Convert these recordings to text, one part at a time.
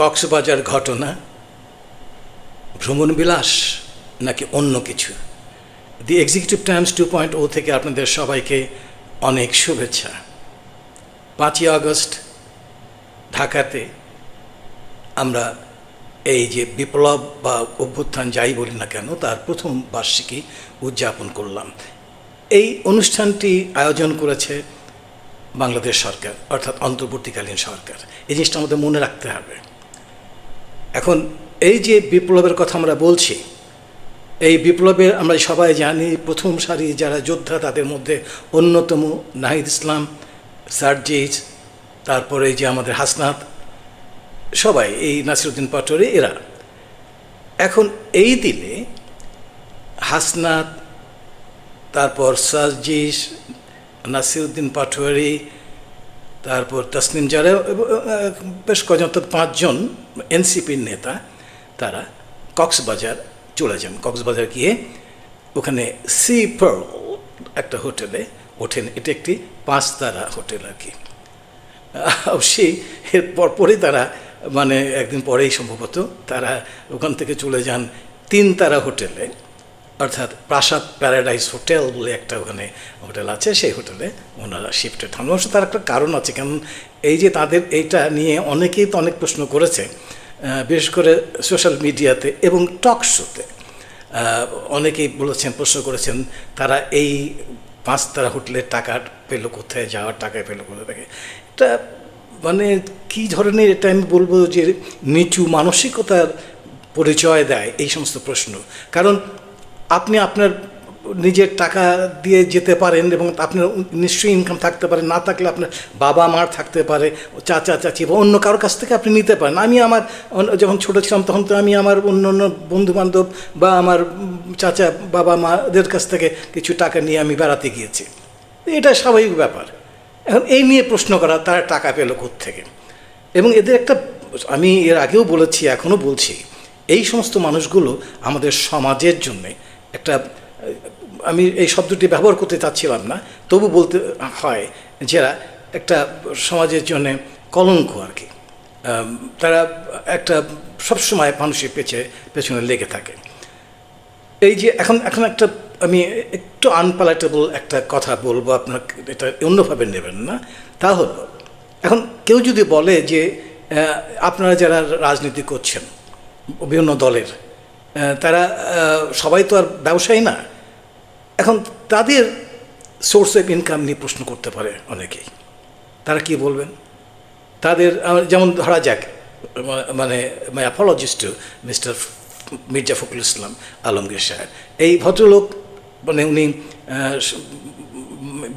কক্সবাজার ঘটনা ভ্রমণ বিলাস নাকি অন্য কিছু? The executive times two point O থেকে আপনাদের সবাইকে অনেক শুভেচ্ছা। পাঁচই আগস্ট, ঢাকাতে আমরা এই যে বিপ্লব বা অভ্যুত্থান যাই বলি না কেন, তার প্রথম বার্ষিকী উদযাপন করলাম। এই অনুষ্ঠানটি আয়োজন করেছে বাংলাদেশ সরকার, অর্থাৎ অন্তর্বর্তীকালীন সরকার। এই জিনিসটা আমাদের মনে রাখতে হবে। এখন এই যে বিপ্লবের কথা আমরা বলছি, এই বিপ্লবের আমরা সবাই জানি প্রথম সারি যারা যোদ্ধা তাদের মধ্যে অন্যতম নাহিদ ইসলাম সার্জিজ তারপরে যে আমাদের হাসনাত, সবাই এই নাসিরুদ্দিন পাটোয়ারি, এরা। এখন এই দিনে হাসনাত, তারপর সার্জিস, নাসিরুদ্দিন পাটোয়ারি তারপর তাসনিম যারা বেশ কজন পাঁচজন এনসিপির নেতা, তারা কক্সবাজার চলে যান। কক্সবাজার গিয়ে ওখানে সি পার্ল একটা হোটেলে ওঠেন। এটা একটি পাঁচতারা হোটেল আর কি। সেই এর পরপরই তারা মানে একদিন পরেই সম্ভবত তারা ওখান থেকে চলে যান তিন তারা হোটেলে। অর্থাৎ প্রাসাদ প্যারাডাইস হোটেল বলে একটা ওখানে হোটেল আছে, সেই হোটেলে ওনারা শিফটেড হন অবশ্য তার একটা কারণ আছে, কারণ এই যে তাদের এইটা নিয়ে অনেকেই তো অনেক প্রশ্ন করেছে বিশেষ করে সোশ্যাল মিডিয়াতে এবং টক শোতে অনেকেই বলেছেন, প্রশ্ন করেছেন, তারা এই পাঁচ তারা হোটেলের টাকা পেল কোথায়, যাওয়ার টাকা পেল কোথায় থেকে? এটা মানে কী ধরনের এটা আমি বলব যে নিচু মানসিকতার পরিচয় দেয় এই সমস্ত প্রশ্ন। কারণ আপনি আপনার নিজের টাকা দিয়ে যেতে পারেন এবং আপনার নিশ্চয়ই ইনকাম থাকতে পারে, না থাকলে আপনার বাবা মার থাকতে পারে, চাচা, চাচি বা অন্য কারোর কাছ থেকে আপনি নিতে পারেন। আমি আমার যখন ছোটো ছিলাম তখন তো আমি আমার অন্য অন্য বন্ধু বান্ধব বা আমার চাচা, বাবা মাদের কাছ থেকে কিছু টাকা নিয়ে আমি বেড়াতে গিয়েছি। এটা স্বাভাবিক ব্যাপার। এখন এই নিয়ে প্রশ্ন করা, তারা টাকা পেল থেকে এবং এদের একটা, আমি এর আগেও বলেছি, এখনও বলছি, এই সমস্ত মানুষগুলো আমাদের সমাজের জন্যে একটা, আমি এই শব্দটি ব্যবহার করতে চাচ্ছিলাম না, তবু বলতে হয় যারা একটা সমাজের জন্যে কলঙ্ক আর কি। তারা একটা সবসময় মানুষের পেছে, পেছনে লেগে থাকে। এই যে এখন এখন একটা, আমি একটু আনপালাটেবল একটা কথা বলব, আপনার এটা অন্যভাবে নেবেন না। তা হলো, এখন কেউ যদি বলে যে আপনারা যারা রাজনীতি করছেন, বিভিন্ন দলের তারা সবাই তো আর ব্যবসায়ী না। এখন তাদের সোর্স অফ ইনকাম নিয়ে প্রশ্ন করতে পারে অনেকেই। তারা কি বলবেন? তাদের যেমন ধরা যাক মানে মাই টু মিস্টার মির্জা ফখরুল ইসলাম আলমগীর সাহেব। এই ভদ্রলোক মানে উনি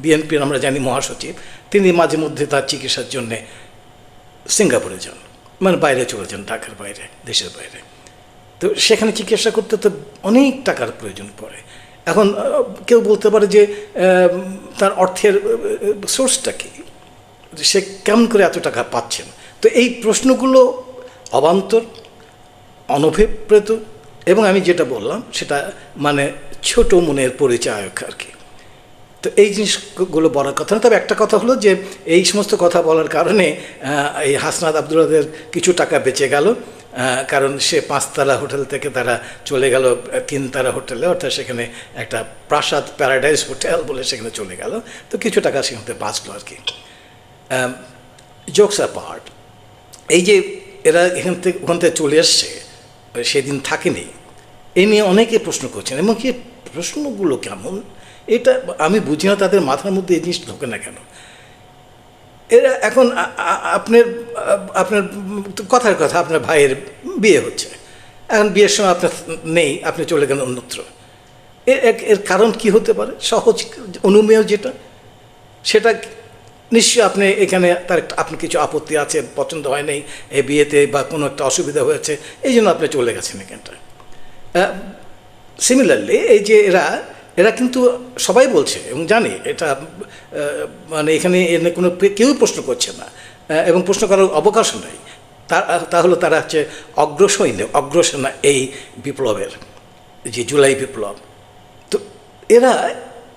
বিএনপির আমরা জানি মহাসচিব, তিনি মাঝে মধ্যে তার চিকিৎসার জন্যে সিঙ্গাপুরে যান মানে বাইরে চলে যান, ঢাকার বাইরে, দেশের বাইরে। তো সেখানে চিকিৎসা করতে তো অনেক টাকার প্রয়োজন পড়ে। এখন কেউ বলতে পারে যে তার অর্থের সোর্সটা কি? সে কেমন করে এত টাকা পাচ্ছেন তো এই প্রশ্নগুলো অবান্তর, অনভিপ্রেত এবং আমি যেটা বললাম, সেটা মানে ছোট মনের পরিচায়ক আর কি। তো এই জিনিসগুলো বলার কথা না। তবে একটা কথা হলো যে, এই সমস্ত কথা বলার কারণে এই হাসনাত আবদুল্লাদের কিছু টাকা বেঁচে গেল। কারণ সে পাঁচতলা হোটেল থেকে তারা চলে গেল তিনতারা হোটেলে, অর্থাৎ সেখানে একটা প্রাসাদ প্যারাডাইজ হোটেল বলে সেখানে চলে গেল। তো কিছু টাকা সেখান বাঁচলো আর কি। জোকস পার্ট এই যে এরা এখান থেকে, ওখান থেকে চলে এসছে, সেদিন থাকেনি এই নিয়ে অনেকে প্রশ্ন করছেন, এবং কি প্রশ্নগুলো কেমন? এটা আমি বুঝি না, তাদের মাথার মধ্যে এই জিনিস ঢোকে না কেন? এরা এখন আপনার আপনার কথার কথা, আপনার ভাইয়ের বিয়ে হচ্ছে। এখন বিয়ের সময় আপনার নেই, আপনি চলে গেলেন অন্যত্র। এর এর কারণ কি হতে পারে? সহজ অনুমেয় যেটা? সেটা নিশ্চয়ই আপনি এখানে তার আপনার কিছু আপত্তি আছে, পছন্দ হয় নাই এই বিয়েতে বা কোনো একটা অসুবিধা হয়েছে, এই জন্য আপনি চলে গেছেন এখানটা সিমিলারলি এই যে এরা এরা কিন্তু সবাই বলছে এবং জানি এটা মানে এখানে এনে কোনো কেউই প্রশ্ন করছে না এবং প্রশ্ন করার অবকাশও নেই। তা হলো তারা হচ্ছে অগ্রসৈন্য অগ্রসেনা এই বিপ্লবের, যে জুলাই বিপ্লব। তো এরা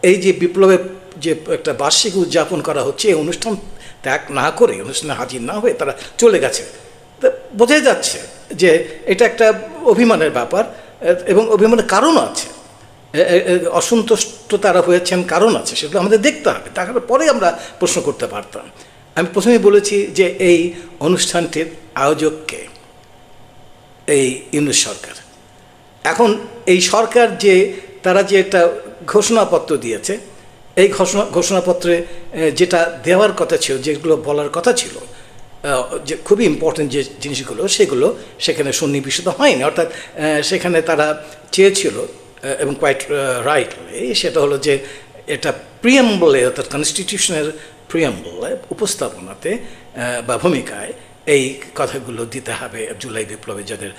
এই যে বিপ্লবের যে একটা বার্ষিক উদযাপন করা হচ্ছে, এই অনুষ্ঠান ত্যাগ না করে, অনুষ্ঠানে হাজির না হয়ে তারা চলে গেছে। বোঝাই যাচ্ছে যে এটা একটা অভিমানের ব্যাপার এবং অভিমানের কারণও আছে। অসন্তুষ্ট তারা হয়েছেন কারণ আছে, সেগুলো আমাদের দেখতে হবে। তারপরে আমরা প্রশ্ন করতে পারতাম। আমি প্রথমেই বলেছি যে এই অনুষ্ঠানটির আয়োজককে এই ইউনিট সরকার। এখন এই সরকার যে, তারা যে একটা ঘোষণাপত্র দিয়েছে, এই ঘোষণা, ঘোষণাপত্রে যেটা দেওয়ার কথা ছিল, যেগুলো বলার কথা ছিল যে খুবই ইম্পর্টেন্ট যে জিনিসগুলো, সেগুলো সেখানে সন্নিবেশিত হয়নি। অর্থাৎ সেখানে তারা চেয়েছিল এবং কোয়াইট রাইট সেটা হলো যে এটা প্রিয়াম্বলে অর্থাৎ কনস্টিটিউশনের প্রিয়াম্বলে উপস্থাপনাতে বা ভূমিকায় এই কথাগুলো দিতে হবে জুলাই বিপ্লবে যাদের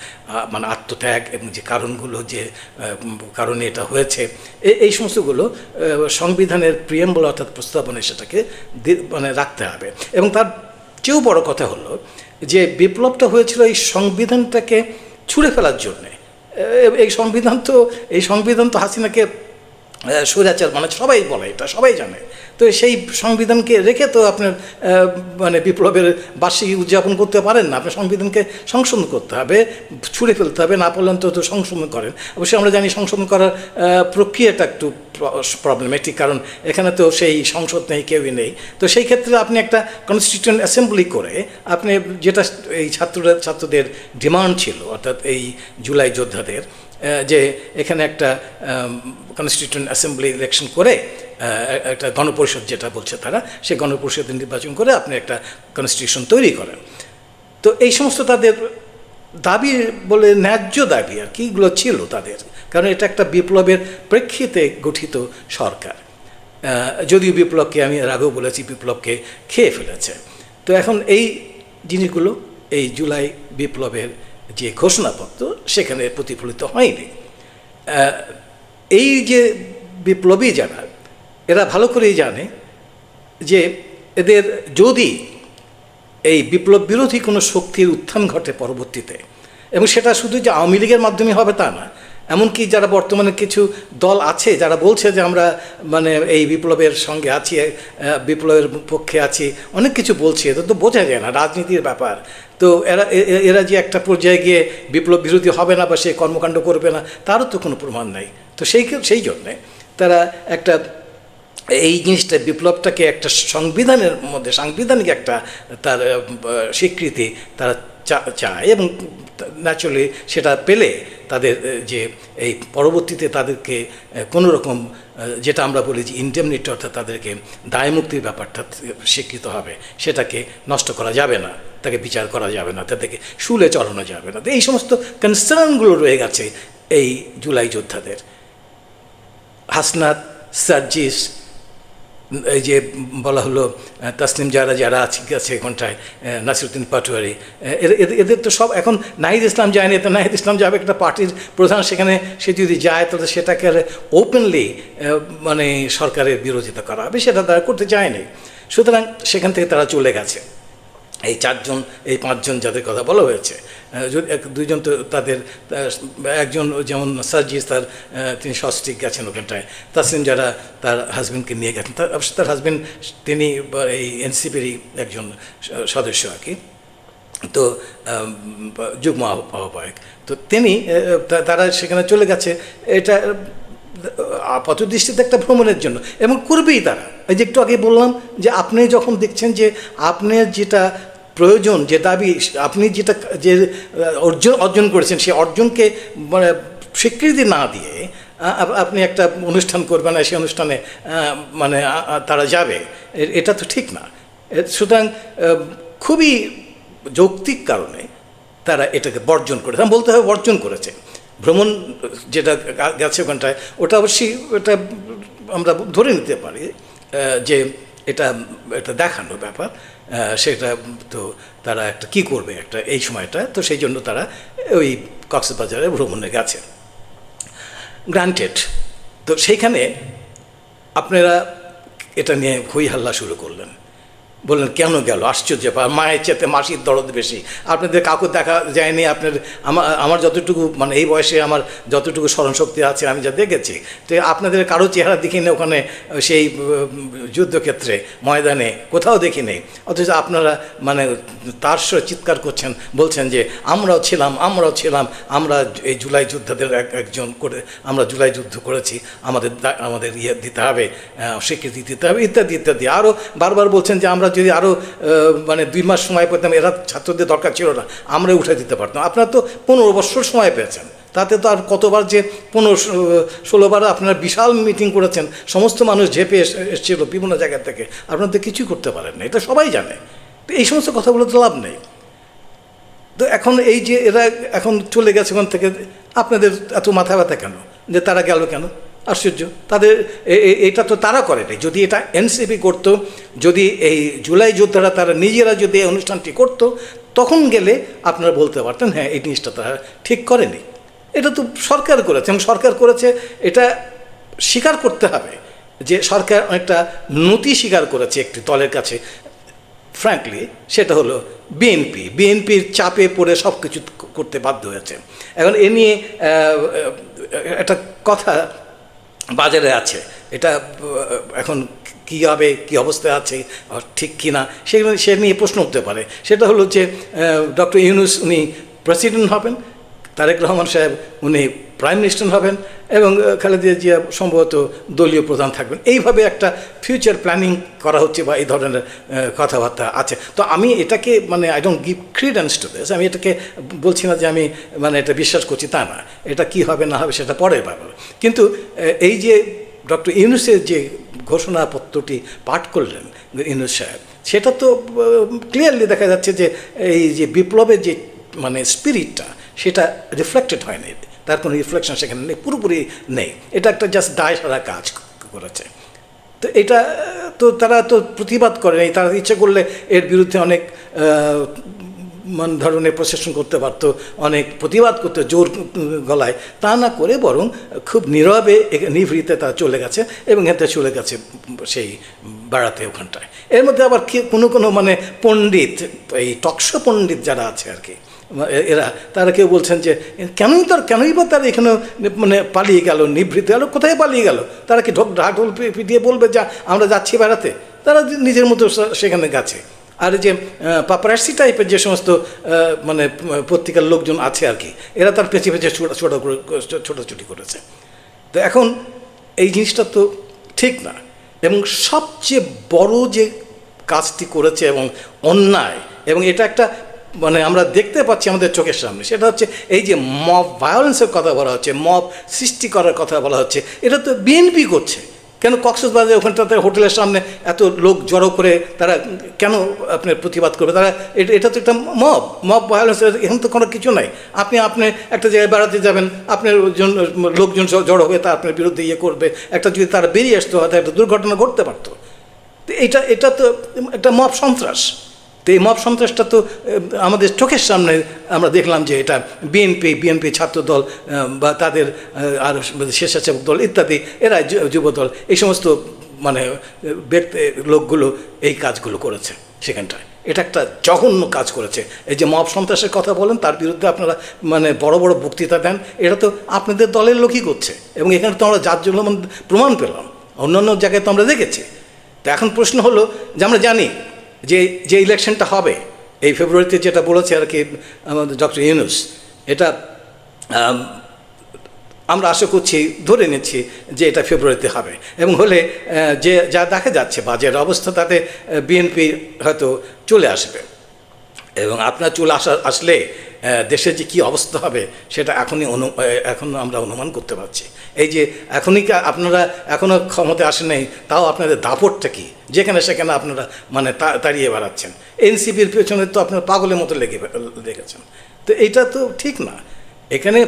মানে আত্মত্যাগ এবং যে কারণগুলো যে কারণে এটা হয়েছে এই সমস্তগুলো সংবিধানের প্রিয়াম্বল অর্থাৎ প্রস্তাবনে সেটাকে মানে রাখতে হবে। এবং তার চেয়েও বড় কথা হলো যে বিপ্লবটা হয়েছিল এই সংবিধানটাকে ছুঁড়ে ফেলার জন্যে। এই সংবিধান তো এই সংবিধান তো হাসিনাকে স্বৈরাচার মানে সবাই বলে, এটা সবাই জানে। তো সেই সংবিধানকে রেখে তো আপনার মানে বিপ্লবের বার্ষিকী উদযাপন করতে পারেন না। আপনার সংবিধানকে সংশোধন করতে হবে, ছুঁড়ে ফেলতে হবে, না পারলেন তো তো সংশোধন করেন। অবশ্যই আমরা জানি সংশোধন করার প্রক্রিয়াটা একটু প্রবলেমেটিক কারণ এখানে তো সেই সংসদ নেই, কেউই নেই। তো সেই ক্ষেত্রে আপনি একটা কনস্টিটিউন্ট অ্যাসেম্বলি করে, আপনি যেটা এই ছাত্ররা, ছাত্রদের ডিমান্ড ছিল, অর্থাৎ এই জুলাই যোদ্ধাদের যে এখানে একটা কনস্টিটিউন্ট অ্যাসেম্বলি ইলেকশন করে একটা গণপরিষদ যেটা বলছে তারা সেই গণপরিষদ নির্বাচন করে আপনি একটা কনস্টিটিউশন তৈরি করেন। তো এই সমস্ত তাদের দাবি বলে ন্যায্য দাবি আর কিগুলো ছিল তাদের। কারণ এটা একটা বিপ্লবের প্রেক্ষিতে গঠিত সরকার। যদিও বিপ্লবকে আমি আগেও বলেছি, বিপ্লবকে খেয়ে ফেলেছে। তো এখন এই জিনিসগুলো, এই জুলাই বিপ্লবের যে ঘোষণাপত্র সেখানে প্রতিফলিত হয়নি। এই যে বিপ্লবী যারা, এরা ভালো করেই জানে যে এদের যদি এই বিপ্লব বিরোধী কোনো শক্তির উত্থান ঘটে পরবর্তীতে, এবং সেটা শুধু যে আওয়ামী লীগের মাধ্যমে হবে তা না, এমনকি যারা বর্তমানে কিছু দল আছে যারা বলছে যে আমরা মানে এই বিপ্লবের সঙ্গে আছি বিপ্লবের পক্ষে আছি, অনেক কিছু বলছে এটা তো বোঝা যায় না, রাজনীতির ব্যাপার। তো এরা এরা যে একটা পর্যায়ে গিয়ে বিপ্লব বিরোধী হবে না বা সে কর্মকাণ্ড করবে না, তারও তো কোনো প্রমাণ নাই। তো সেই সেই জন্যে তারা একটা, এই জিনিসটা, বিপ্লবটাকে একটা সংবিধানের মধ্যে, সাংবিধানিক একটা তার স্বীকৃতি তারা চায় এবং ন্যাচুরালি সেটা পেলে তাদের যে এই পরবর্তীতে তাদেরকে কোনো রকম যেটা আমরা বলি যে ইন্ডেমনিটি অর্থাৎ তাদেরকে দায়মুক্তির ব্যাপারটা স্বীকৃত হবে, সেটাকে নষ্ট করা যাবে না। তাকে বিচার করা যাবে না তাদেরকে শুলে চড়ানো যাবে না। এই সমস্ত কনসার্নগুলো রয়ে গেছে এই জুলাই যোদ্ধাদের। হাসনাত সার্জিস এই যে বলা হলো আহ, তাসনিম যারা যারা আছে এখানটায় নাসিরুদ্দিন পাটোয়ারি এদের তো সব এখন নাহিদ ইসলাম যায়নি তো নাহিদ ইসলাম যাবে একটা পার্টির প্রধান সেখানে সে যদি যায় তাহলে সেটাকে ওপেনলি মানে সরকারের বিরোধিতা করা হবে সেটা তারা করতে চায়নি। সুতরাং সেখান থেকে তারা চলে গেছে। এই চারজন, এই পাঁচজন যাদের কথা বলা হয়েছে। দুইজন তো তাদের একজন যেমন সার্জিস তার তিনি সস্টিক গেছেন ওখানটায়। তাসিম যারা, তার হাজবেন্ডকে নিয়ে গেছেন। তার, অবশ্য তার হাজবেন্ড তিনি এই এনসিপিরই একজন সদস্য আর কি। তো যুগ্ম আহ্ব- আহ্বায়ক। তো তিনি তারা সেখানে চলে গেছে। এটা আপাত দৃষ্টিতে একটা ভ্রমণের জন্য। এবং করবেই তারা। এই যে একটু আগে বললাম যে আপনি যখন দেখছেন যে আপনার যেটা প্রয়োজন যে দাবি, আপনি যেটা যে, অর্জন অর্জন করেছেন সেই অর্জনকে মানে স্বীকৃতি না দিয়ে আপনি একটা অনুষ্ঠান করবেন আর সেই অনুষ্ঠানে মানে তারা যাবে এটা তো ঠিক না। সুতরাং খুবই যৌক্তিক কারণে তারা এটাকে বর্জন করেছে। তারা বলতে হবে বর্জন করেছে। ভ্রমণ যেটা গেছে ওখানটায়, ওটা অবশ্যই এটা আমরা ধরে নিতে পারি যে এটা এটা দেখানো ব্যাপার। সেটা তো তারা একটা কি করবে একটা এই সময়টা, তো সেই জন্য তারা ওই কক্সবাজারে ভ্রমণে গেছে। গ্রান্টেড তো সেইখানে আপনারা এটা নিয়ে হই হাল্লা শুরু করলেন। বললেন, কেন গেল? আশ্চর্য মায়ের চেতে মাসির দরদ বেশি। আপনাদের কাউকে দেখা যায়নি, আপনার, আমার আমার যতটুকু মানে এই বয়সে আমার যতটুকু স্মরণশক্তি আছে, আমি যা দেখেছি। তো আপনাদের কারও চেহারা দেখিনি ওখানে, সেই যুদ্ধক্ষেত্রে, ময়দানে? কোথাও দেখি নেই অথচ আপনারা মানে তার চিৎকার করছেন, বলছেন যে, আমরাও ছিলাম আমরাও ছিলাম, আমরা এই জুলাই যোদ্ধাদের এক, একজন করে, আমরা জুলাই যুদ্ধ করেছি, আমাদের আমাদের ইয়ে দিতে হবে স্বীকৃতি দিতে হবে, ইত্যাদি ইত্যাদি। আরও বারবার বলছেন যে, আমরা যদি আরও মানে দুই মাস সময় পেতাম, এরা ছাত্রদের দরকার ছিল না, আমরা উঠে দিতে পারতাম। আপনারা তো পনেরো বছর সময় পেয়েছেন। তাতে তো আর কতবার যে পনেরো ষোলোবার আপনারা বিশাল মিটিং করেছেন, সমস্ত মানুষ ঝেপে এসে- এসেছিল বিভিন্ন জায়গা থেকে। আপনারা তো কিছুই করতে পারেন না, এটা সবাই জানে। তো এই সমস্ত কথাগুলো তো লাভ নেই। তো এখন এই যে এরা এখন চলে গেছে ওখান থেকে, আপনাদের এত মাথা ব্যথা কেন? যে তারা গেল কেন? আশ্চর্য। তাদের এটা তো তারা করে নাই। যদি এটা এনসিপি করতো, যদি এই জুলাই যোদ্ধারা তারা নিজেরা যদি এই অনুষ্ঠানটি করতো, তখন গেলে আপনারা বলতে পারতেন হ্যাঁ এই জিনিসটা তারা ঠিক করেনি এটা তো সরকার করেছে এবং সরকার করেছে, এটা স্বীকার করতে হবে যে সরকার অনেকটা নতি স্বীকার করেছে একটি দলের কাছে। ফ্র্যাঙ্কলি সেটা হলো বিএনপি বিএনপির চাপে পড়ে সব কিছু করতে বাধ্য হয়েছে। এখন এ নিয়ে একটা কথা বাজারে আছে। এটা এখন কী হবে, কী অবস্থায় আছে ঠিক কি না সেগুলো সে নিয়ে প্রশ্ন উঠতে পারে। সেটা হলো যে ডক্টর ইউনুস উনি প্রেসিডেন্ট হবেন, তারেক রহমান সাহেব উনি প্রাইম মিনিস্টার হবেন এবং খালেদা জিয়া সম্ভবত দলীয় প্রধান থাকবেন। এইভাবে একটা ফিউচার প্ল্যানিং করা হচ্ছে বা এই ধরনের কথাবার্তা আছে। তো আমি এটাকে মানে I don't give credence to this আমি এটাকে বলছি না যে আমি মানে এটা বিশ্বাস করছি তা না। এটা কি হবে, না হবে, সেটা পরের ব্যাপার কিন্তু এই যে ডক্টর ইউনুসের যে ঘোষণাপত্রটি পাঠ করলেন ইউনুস সাহেব, সেটা তো ক্লিয়ারলি দেখা যাচ্ছে যে এই যে বিপ্লবের যে মানে স্পিরিটটা সেটা রিফ্লেক্টেড হয়নি। তার কোনো রিফ্লেকশন সেখানে নেই, পুরোপুরি নেই। এটা একটা জাস্ট দায় সারা কাজ করেছে। তো এটা, তো তারা তো প্রতিবাদ করে নাই, তারা ইচ্ছে করলে এর বিরুদ্ধে অনেক মান ধরনের প্রশাসন করতে পারতো, অনেক প্রতিবাদ করতে জোর গলায়। তা না করে বরং খুব নীরবে নিভৃতে তারা চলে গেছে এবং এতে চলে গেছে সেই বেড়াতে ওখানটায়। এর মধ্যে আবার কোনো কোনো মানে পণ্ডিত, এই টকশো পণ্ডিত যারা আছে আর কি এরা, তারা কেউ বলছেন যে কেনই তার, কেনই বা তারা এখানে মানে পালিয়ে গেল, নিভৃতে গেল কোথায় পালিয়ে গেল? তারা কি ঢোক ঢাকঢোল পিটিয়ে বলবে যা, আমরা যাচ্ছি বেড়াতে? তারা নিজের মতো সেখানে গেছে। আর যে পাপরাশি টাইপের যে সমস্ত মানে পত্রিকার লোকজন আছে আর কি, এরা তার পেছে ছোটা, ছোটো ছোটাছুটি করেছে। তো এখন এই জিনিসটা তো ঠিক না। এবং সবচেয়ে বড় যে কাজটি করেছে এবং অন্যায়, এবং এটা একটা মানে আমরা দেখতে পাচ্ছি আমাদের চোখের সামনে। সেটা হচ্ছে এই যে মব ভায়োলেন্সের কথা বলা হচ্ছে, মব সৃষ্টি করার কথা বলা হচ্ছে, এটা তো বিএনপি করছে। কেন কক্সবাজারে ওখানটাতে হোটেলের সামনে এত লোক জড়ো করে তারা কেন আপনার প্রতিবাদ করবে? তারা এটা তো একটা মব মব ভায়োলেন্স এখন তো কোনো কিছু নাই। আপনি আপনি একটা জায়গায় বেড়াতে যাবেন, আপনার জন, লোকজন জড়ো হয়ে তা আপনার বিরুদ্ধে ইয়ে করবে, একটা যদি তারা বেরিয়ে আসতো, হয়তো একটা দুর্ঘটনা ঘটতে পারতো। এটা এটা তো একটা মব সন্ত্রাস। তো এই মব সন্ত্রাসটা তো আমাদের চোখের সামনে আমরা দেখলাম যে এটা বিএনপি বিএনপি ছাত্রদল আহ, বা তাদের আর স্বেচ্ছাসেবক দল ইত্যাদি এরা যুবদল এই সমস্ত মানে ব্যক্তি লোকগুলো এই কাজগুলো করেছে সেখানটায়। এটা একটা জঘন্য কাজ করেছে। এই যে মব সন্ত্রাসের কথা বলেন তার বিরুদ্ধে আপনারা মানে বড় বড় বক্তৃতা দেন এটা তো আপনাদের দলের লোকই করছে। এবং এখানে তো আমরা যার জন্য প্রমাণ পেলাম। অন্যান্য জায়গায় তো আমরা দেখেছি। তো এখন প্রশ্ন হলো যে আমরা জানি যে যে ইলেকশনটা হবে, এই ফেব্রুয়ারিতে যেটা বলেছে আর কি, আমাদের ডক্টর ইউনুস এটা আমরা আশা করছি, ধরে নিচ্ছি যে এটা ফেব্রুয়ারিতে হবে। এবং হলে যে, যা দেখা যাচ্ছে বাজেট অবস্থা, তাতে বিএনপি হয়তো চলে আসবে। এবং আপনার চলে আসা, আসলে দেশের যে কী অবস্থা হবে, সেটা এখনই অনু এখন আমরা অনুমান করতে পারছি। এই যে, এখনই আপনারা এখনও ক্ষমতা আসেন নাই, তাও আপনাদের দাপটটা কি? যেখানে সেখানে আপনারা মানে তাড়িয়ে বেড়াচ্ছেন। এনসিপির পেছনে তো আপনার পাগলের মতো লেগে, লেগেছেন। তো এইটা তো ঠিক না। এখানে,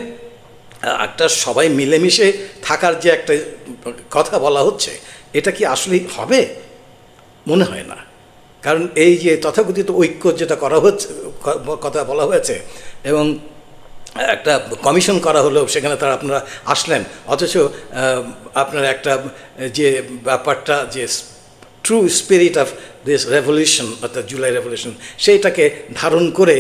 একটা সবাই মিলেমিশে থাকার যে একটা কথা বলা হচ্ছে, এটা কি আসলেই হবে? মনে হয় না। কারণ এই যে তথাকথিত ঐক্য যেটা করা হচ্ছে, কথা বলা হয়েছে, এবং একটা কমিশন করা হলো, সেখানে তারা আপনারা আসলেন, অথচ আপনার একটা যে ব্যাপারটা, যে true spirit of this revolution অর্থাৎ জুলাই রেভলিউশন সেইটাকে ধারণ করে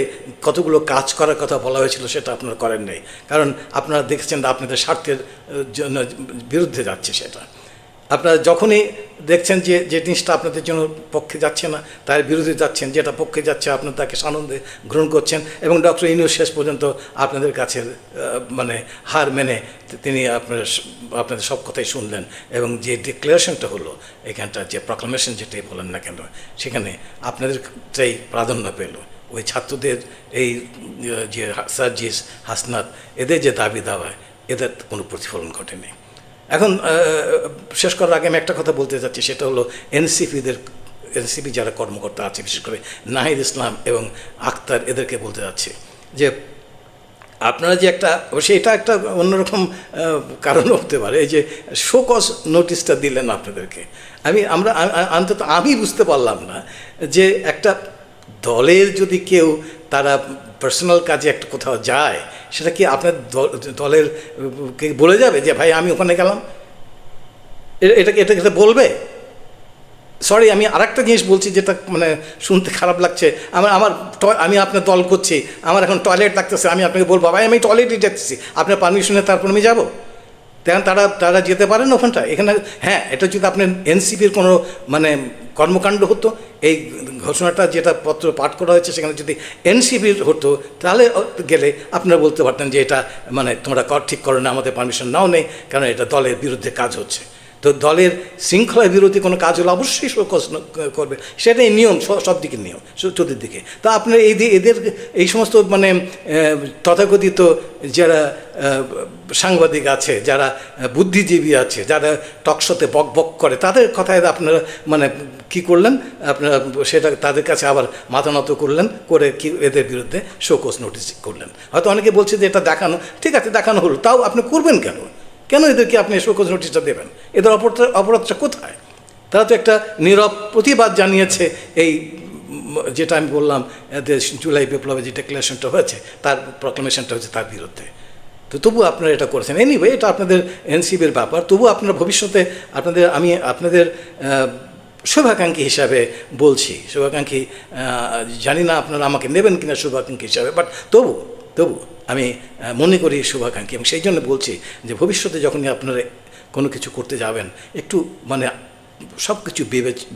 কতগুলো কাজ করার কথা বলা হয়েছিল, সেটা আপনারা করেন নাই। কারণ আপনারা দেখেছেন আপনাদের স্বার্থের জন্য বিরুদ্ধে যাচ্ছে সেটা। আপনারা যখনই দেখছেন যে যে জিনিসটা আপনাদের জন্য পক্ষে যাচ্ছে না, তার বিরুদ্ধে যাচ্ছেন, যেটা পক্ষে যাচ্ছে, আপনারা তাকে সানন্দে গ্রহণ করছেন এবং ডক্টর ইউনুস শেষ পর্যন্ত আপনাদের কাছে মানে হার মেনে তিনি আপনার আপনাদের সব কথাই শুনলেন এবং যে ডিক্লারেশনটা হলো এখানটা যে প্রক্লামেশন যেটাই বলেন না কেন, সেখানে আপনাদেরটাই প্রাধান্য পেল। ওই ছাত্রদের এই যে সার্জিস হাসনাত, এদের যে দাবি দাওয়া এদের কোনো প্রতিফলন ঘটেনি। এখন শেষ করার আগে আমি একটা কথা বলতে চাচ্ছি সেটা হলো এনসিপিদের এনসিপি যারা কর্মকর্তা আছে বিশেষ করে নাহিদ ইসলাম এবং আক্তার এদেরকে বলতে যাচ্ছি যে আপনারা যে একটা অবশ্যই এটা একটা অন্যরকম আহ, কারণও হতে পারে এই যে শোকস নোটিশটা দিলেন আপনাদেরকে। আমি আমরা অন্তত আমি বুঝতে পারলাম না যে একটা দলের যদি কেউ তারা পার্সোনাল কাজে একটা কোথাও যায়, সেটা কি আপনার দল- দলের বলে যাবে যে, ভাই, আমি ওখানে গেলাম এটা এটা এটা বলবে? সরি আমি আর একটা জিনিস বলছি যেটা মানে শুনতে খারাপ লাগছে। আমার আমার আমি আপনার দল করছি, আমার এখন টয়লেট লাগতেছে, আমি আপনাকে বলব, ভাই, আমি টয়লেটই যাচ্ছি, আপনার পারমিশনে তারপর আমি যাব দেখেন তারা তারা যেতে পারেন ওখানটা এখানে হ্যাঁ এটা যদি আপনার এনসিপির কোনো মানে কর্মকাণ্ড হতো, এই ঘোষণাটা যেটা পত্র পাঠ করা হয়েছে, সেখানে যদি এনসিপির হতো, তাহলে গেলে আপনারা বলতে পারতেন যে এটা মানে তোমরা কর ঠিক করো না, আমাদের পারমিশন নাও নেই কারণ এটা দলের বিরুদ্ধে কাজ হচ্ছে। তো দলের শৃঙ্খলা বিরোধী কোনো কাজ হলে অবশ্যই শোকজ করবে। সেটাই নিয়ম সব দিকের নিয়ম চতুর্দিকে। তা আপনার এই এদের এই সমস্ত মানে তথাকথিত যারা সাংবাদিক আছে, যারা বুদ্ধিজীবী আছে, যারা টকশোতে বক বক করে, তাদের কথায় আপনারা মানে কি করলেন? আপনারা সেটা তাদের কাছে আবার মাথা নত করলেন, করে কি এদের বিরুদ্ধে শোকজ নোটিস করলেন। হয়তো অনেকে বলছে যে এটা দেখানো, ঠিক আছে, দেখানো হলো, তাও আপনি করবেন কেন? কেন এদেরকে আপনি শোকজ নোটিশটা দেবেন? এদের অপরাধ অপরাধটা কোথায়? তারা তো একটা নীরব প্রতিবাদ জানিয়েছে এই যেটা আমি বললাম জুলাই বিপ্লবে যে ডিক্লারেশনটা হয়েছে, তার প্রক্লামেশনটা হয়েছে তার বিরুদ্ধে। তো তবু আপনারা এটা করেছেন। এনিওয়ে এটা আপনাদের এনসিবির ব্যাপার। তবু আপনারা ভবিষ্যতে আপনাদের, আমি আপনাদের শুভাকাঙ্ক্ষী হিসাবে বলছি। শুভাকাঙ্ক্ষী জানি না আপনারা আমাকে নেবেন কিনা শুভাকাঙ্ক্ষী হিসাবে বাট তবু তবু আমি মনে করি শুভাকাঙ্ক্ষী। এবং সেই জন্য বলছি যে ভবিষ্যতে যখনই আপনারা কোনো কিছু করতে যাবেন, একটু মানে সব কিছু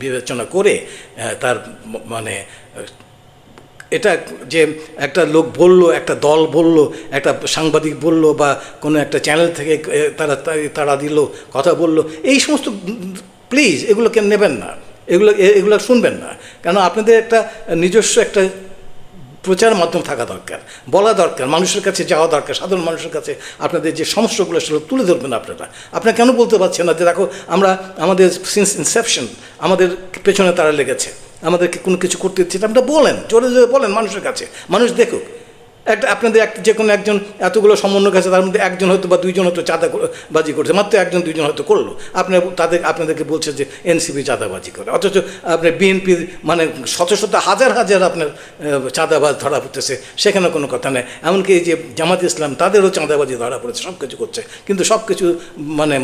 বিবেচনা করে তার মানে এটা যে একটা লোক বলল, একটা দল বলল, একটা সাংবাদিক বলল বা কোনো একটা চ্যানেল থেকে তারা তারা দিল, কথা বলল, এই সমস্ত প্লিজ এগুলোকে নেবেন না। এগুলো এগুলো শুনবেন না। কেন আপনাদের একটা নিজস্ব একটা প্রচার মাধ্যম থাকা দরকার, বলা দরকার, মানুষের কাছে যাওয়া দরকার, সাধারণ মানুষের কাছে আপনাদের যে সমস্যাগুলো সেগুলো তুলে ধরবেন আপনারা আপনারা কেন বলতে পারছেন না যে দেখো, আমরা, আমাদের সিন্স ইনসেপশন আমাদের পেছনে তারা লেগেছে, আমাদেরকে কোনো কিছু করতে দিচ্ছে। আপনারা বলেন, জোরে জোরে বলেন মানুষের কাছে মানুষ দেখুক একটা আপনাদের এক যে কোনো একজন এতগুলো সমন্বয় আছে, তার মধ্যে একজন হয়তো বা দুইজন হয়তো চাঁদাবাজি করছে, মাত্র একজন দুইজন হয়তো করল। আপনার তাদের আপনাদেরকে বলছে যে এনসিপি চাঁদাবাজি করে। অথচ আপনার বিএনপির মানে শত শত হাজার হাজার আপনার চাঁদাবাজ ধরা পড়তেছে, সেখানে কোনো কথা নেই। এমনকি এই যে জামাত ইসলাম, তাদেরও চাঁদাবাজি ধরা পড়েছে সব কিছু করছে। কিন্তু সব কিছু মানে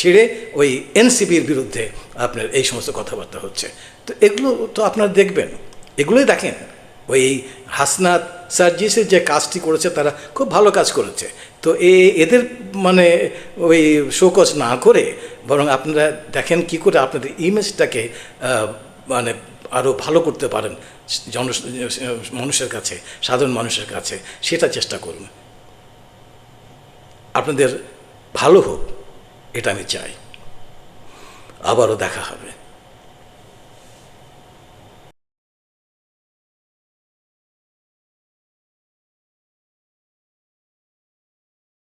ছেড়ে ওই এনসিপির বিরুদ্ধে আপনার এই সমস্ত কথাবার্তা হচ্ছে। তো এগুলো তো আপনারা দেখবেন। এগুলোই দেখেন। ওই হাসনাত সার্জিসের যে কাজটি করেছে, তারা খুব ভালো কাজ করেছে। তো এ, এদের মানে ওই শোকজ না করে বরং আপনারা দেখেন কি করে আপনাদের ইমেজটাকে মানে আরও ভালো করতে পারেন জন, মানুষের কাছে, সাধারণ মানুষের কাছে, সেটা চেষ্টা করুন। আপনাদের ভালো হোক, এটা আমি চাই। আবারও দেখা হবে।